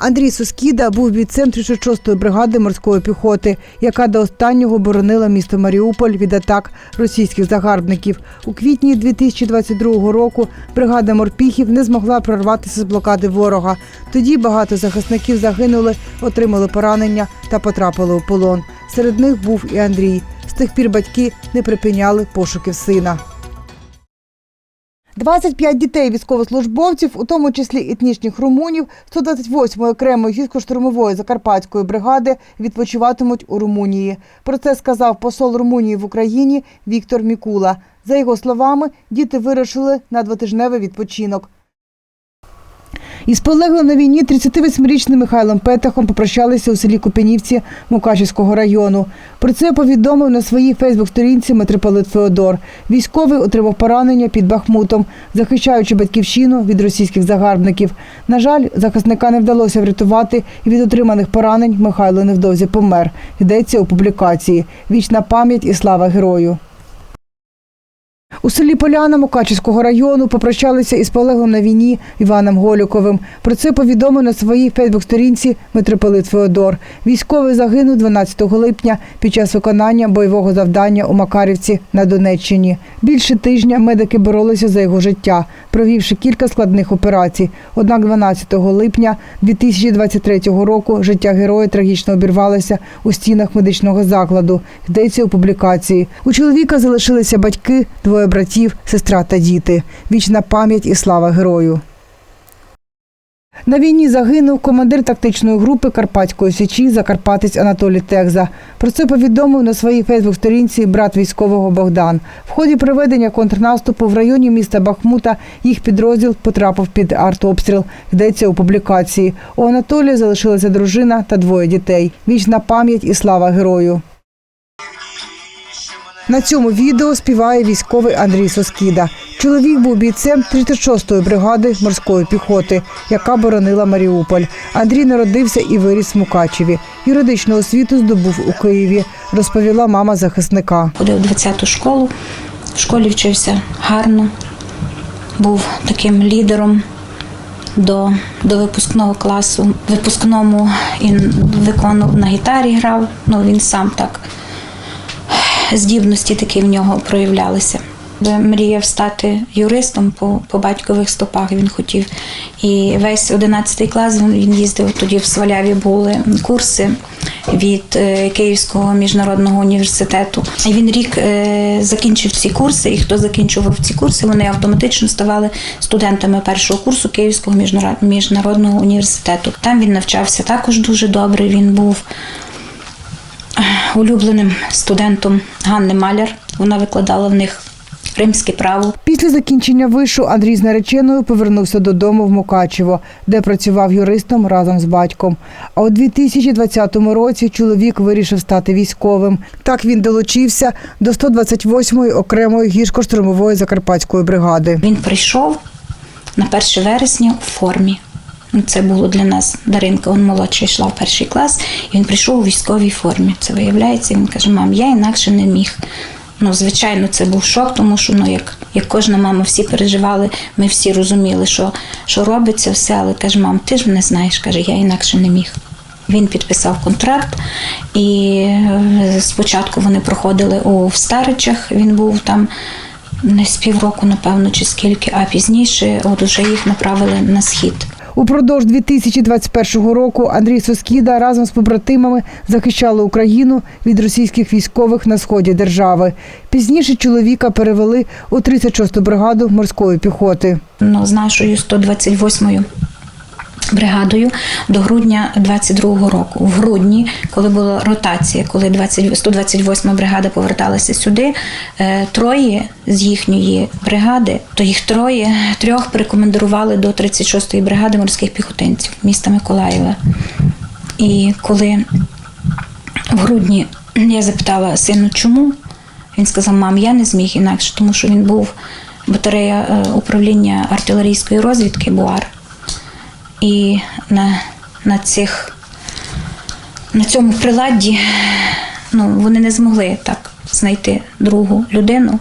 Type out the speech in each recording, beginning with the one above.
Андрій Соскіда був бійцем 36-ї бригади морської піхоти, яка до останнього боронила місто Маріуполь від атак російських загарбників. У квітні 2022 року бригада морпіхів не змогла прорватися з блокади ворога. Тоді багато захисників загинули, отримали поранення та потрапили у полон. Серед них був і Андрій. З тих пір батьки не припиняли пошуків сина. 25 дітей військовослужбовців, у тому числі етнічних румунів, 128-ї окремої гірсько-штурмової закарпатської бригади відпочиватимуть у Румунії. Про це сказав посол Румунії в Україні Віктор Мікула. За його словами, діти вирушили на двотижневий відпочинок. Із полеглим на війні 38-річним Михайлом Петахом попрощалися у селі Купенівці Мукачівського району. Про це повідомив на своїй Фейсбук-сторінці митрополит Феодор. Військовий отримав поранення під Бахмутом, захищаючи батьківщину від російських загарбників. На жаль, захисника не вдалося врятувати, і від отриманих поранень Михайло невдовзі помер. Йдеться у публікації. Вічна пам'ять і слава герою. У селі Поляна Мукачівського району попрощалися із полеглим на війні Іваном Голюковим. Про це повідомив на своїй Фейсбук-сторінці митрополит Феодор. Військовий загинув 12 липня під час виконання бойового завдання у Макарівці на Донеччині. Більше тижня медики боролися за його життя, провівши кілька складних операцій. Однак 12 липня 2023 року життя героя трагічно обірвалося у стінах медичного закладу. Йдеться у публікації. У чоловіка залишилися батьки, двоє братів, сестра та діти. Вічна пам'ять і слава герою. На війні загинув командир тактичної групи Карпатської січі Закарпатець Анатолій Текза. Про це повідомив на своїй Фейсбук-сторінці брат військового Богдан. В ході проведення контрнаступу в районі міста Бахмута їх підрозділ потрапив під артобстріл. Йдеться у публікації. У Анатолія залишилася дружина та двоє дітей. Вічна пам'ять і слава герою. На цьому відео співає військовий Андрій Соскіда. Чоловік був бійцем 36-ї бригади морської піхоти, яка боронила Маріуполь. Андрій народився і виріс в Мукачеві. Юридичну освіту здобув у Києві, розповіла мама захисника. Ходив в 20-ту школу, в школі вчився гарно, був таким лідером до, до випускного класу. Випускному він виконував на гітарі грав, ну він сам так здібності такі в нього проявлялися. Мріяв стати юристом по, по батькових стопах. Він хотів. І весь 11 клас він, їздив тоді в Сваляві були курси від е, Київського міжнародного університету. І він рік е, закінчив ці курси, і хто закінчував ці курси, вони автоматично ставали студентами першого курсу Київського міжнародного університету. Там він навчався також дуже добре. Він був улюбленим студентом Ганни Маляр. Вона викладала в них римське право. Після закінчення вишу Андрій з нареченою повернувся додому в Мукачево, де працював юристом разом з батьком. А у 2020 році чоловік вирішив стати військовим. Так він долучився до 128-ї окремої гірсько-штурмової закарпатської бригади. Він прийшов на 1 вересня у формі. Це було для нас Даринка, він молодша йшла в перший клас, і він прийшов у військовій формі. Це виявляється, він каже: мам, я інакше не міг. Ну, звичайно, це був шок, тому що ну, як, як кожна мама, всі переживали, ми всі розуміли, що, що робиться все, але каже, мам, ти ж мене знаєш, каже, я інакше не міг. Він підписав контракт, і е, спочатку вони проходили у Старичах. Він був там не з півроку, напевно, чи скільки, а пізніше от уже їх направили на схід. Упродовж 2021 року Андрій Соскіда разом з побратимами захищали Україну від російських військових на сході держави. Пізніше чоловіка перевели у 36-ту бригаду морської піхоти. ну, з нашою 128-ю бригадою до грудня 22-го року. В грудні, коли була ротація, коли 20, 128-ма бригада поверталася сюди, е, троє з їхньої бригади, то їх троє трьох прикомендували до 36-ї бригади морських піхотинців міста Миколаєва. І коли в грудні я запитала сину, чому? Він сказав: мам, я не зміг інакше, тому що він був батарея е, управління артилерійської розвідки БУАР. І на, на, цих, на цьому приладді ну, вони не змогли так знайти другу людину,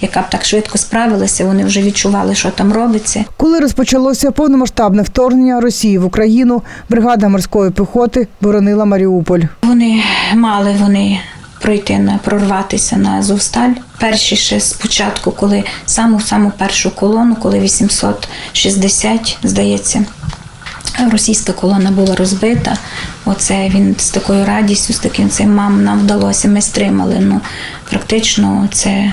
яка б так швидко справилася. Вони вже відчували, що там робиться. Коли розпочалося повномасштабне вторгнення Росії в Україну, бригада морської піхоти боронила Маріуполь. Вони мали вони пройти на прорватися на Азовсталь. Перші ще спочатку, коли саму саму першу колону, коли 860, здається. Російська колона була розбита. Оце він з такою радістю, з таким цим мам нам вдалося. Ми стримали. Ну практично це,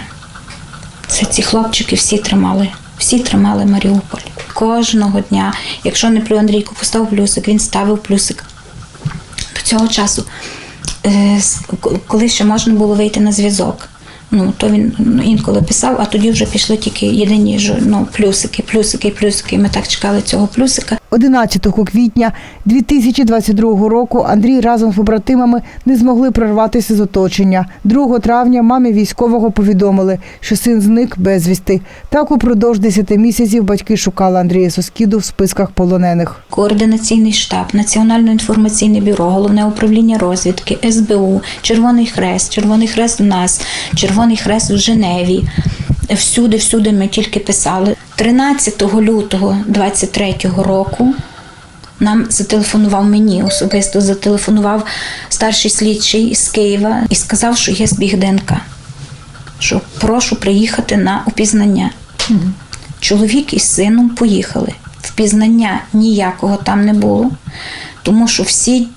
це ці хлопчики всі тримали, всі тримали Маріуполь. Кожного дня, якщо не плю Андрійку поставив плюсик, він ставив плюсик до цього часу, е, коли ще можна було вийти на зв'язок. Ну, то він ну, інколи писав, а тоді вже пішли тільки єдині ну, плюсики, плюсики, плюсики. Ми так чекали цього плюсика. 11 квітня 2022 року Андрій разом з побратимами не змогли прорватися з оточення. 2 травня мамі військового повідомили, що син зник безвісти. Так упродовж 10 місяців батьки шукали Андрія Соскіду в списках полонених. Координаційний штаб, Національне інформаційне бюро, головне управління розвідки, СБУ, Червоний Хрест, Червоний Хрест у нас, Червоний Хрест в Женеві. Всюди, всюди ми тільки писали. 13 лютого 23 року нам зателефонував мені особисто, зателефонував старший слідчий з Києва і сказав, що є збіг ДНК, що прошу приїхати на опізнання. Чоловік із сином поїхали. Впізнання ніякого там не було, тому що всі,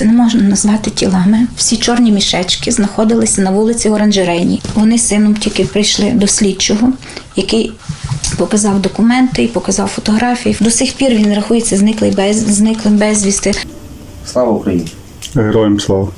це не можна назвати тілами, всі чорні мішечки знаходилися на вулиці Оранжерейній. Вони з сином тільки прийшли до слідчого, який показав документи і показав фотографії. До сих пір він рахується зниклий без, зниклим безвісти. Слава Україні! Героям слава.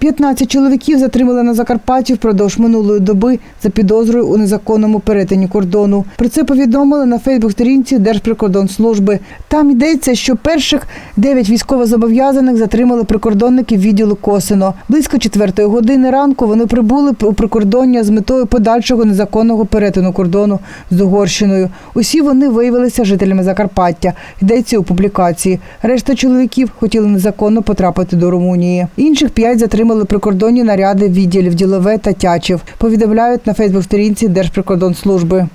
15 чоловіків затримали на Закарпатті впродовж минулої доби за підозрою у незаконному перетині кордону. Про це повідомили на Фейсбук-сторінці Держприкордонслужби. Там йдеться, що перших 9 військовозобов'язаних затримали прикордонників відділу Косино. Близько 4 години ранку вони прибули у прикордоння з метою подальшого незаконного перетину кордону з Угорщиною. Усі вони виявилися жителями Закарпаття. Йдеться у публікації. Решта чоловіків хотіли незаконно потрапити до Румунії. Інших п'ять затримали прикордонні наряди відділів Ділове та Тячів. Повідомляють на Фейсбук-сторінці Держприкордонслужби.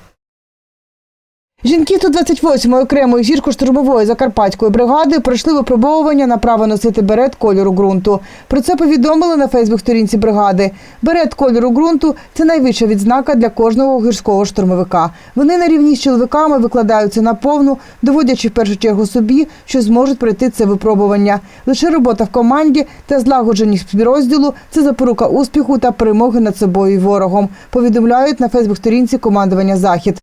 Жінки 128-ї окремої гірсько-штурмової закарпатської бригади пройшли випробовування на право носити берет кольору ґрунту. Про це повідомили на Фейсбук-сторінці бригади. Берет кольору ґрунту це найвища відзнака для кожного гірського штурмовика. Вони на рівні з чоловіками викладаються на повну, доводячи в першу чергу собі, що зможуть пройти це випробування. Лише робота в команді та злагодженість підрозділу це запорука успіху та перемоги над собою і ворогом. Повідомляють на Фейсбук-сторінці командування Захід.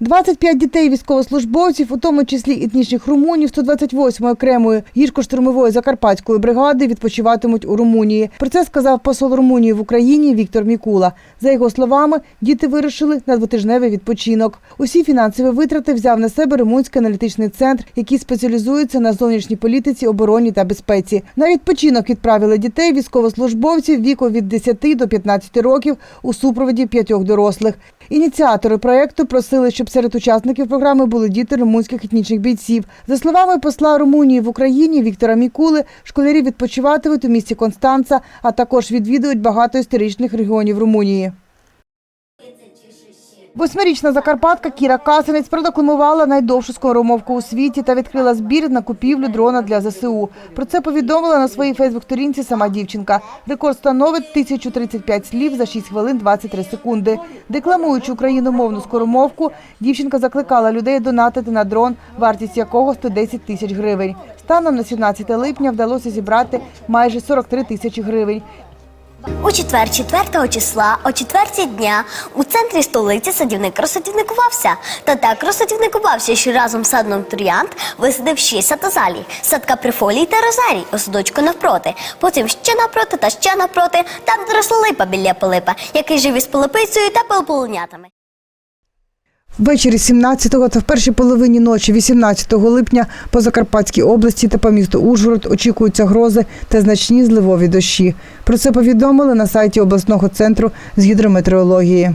25 дітей військовослужбовців, у тому числі етнічних румунів 128-ї окремої гірсько-штурмової закарпатської бригади, відпочиватимуть у Румунії. Про це сказав посол Румунії в Україні Віктор Мікула. За його словами, діти вирушили на двотижневий відпочинок. Усі фінансові витрати взяв на себе Румунський аналітичний центр, який спеціалізується на зовнішній політиці, обороні та безпеці. На відпочинок відправили дітей військовослужбовців віку від 10 до 15 років у супроводі п'ятьох дорослих. Ініціатори проекту просили, щоб серед учасників програми були діти румунських етнічних бійців. За словами посла Румунії в Україні Віктора Мікули, школярі відпочиватимуть у місті Констанца, а також відвідують багато історичних регіонів Румунії. Восьмирічна закарпатка Кіра Касинець продекламувала найдовшу скоромовку у світі та відкрила збір на купівлю дрона для ЗСУ. Про це повідомила на своїй фейсбук-сторінці сама дівчинка. Рекорд становить 1035 слів за 6 хвилин 23 секунди. Декламуючи україномовну скоромовку, дівчинка закликала людей донатити на дрон, вартість якого 110 тисяч гривень. Станом на 17 липня вдалося зібрати майже 43 тисячі гривень. У четвер, 4 числа, о четвертій дня, у центрі столиці садівник розсадівникувався. Та так розсадівникувався, що разом з садом Туріант висадив шість сатозалій, садка Прифолій та Розарій у садочку навпроти. Потім ще напроти та ще напроти. там зросла липа біля полипа, який жив із полипицею та пилполунятами. Ввечері 17-го та в першій половині ночі 18 липня по Закарпатській області та по місту Ужгород очікуються грози та значні зливові дощі. Про це повідомили на сайті обласного центру з гідрометеорології.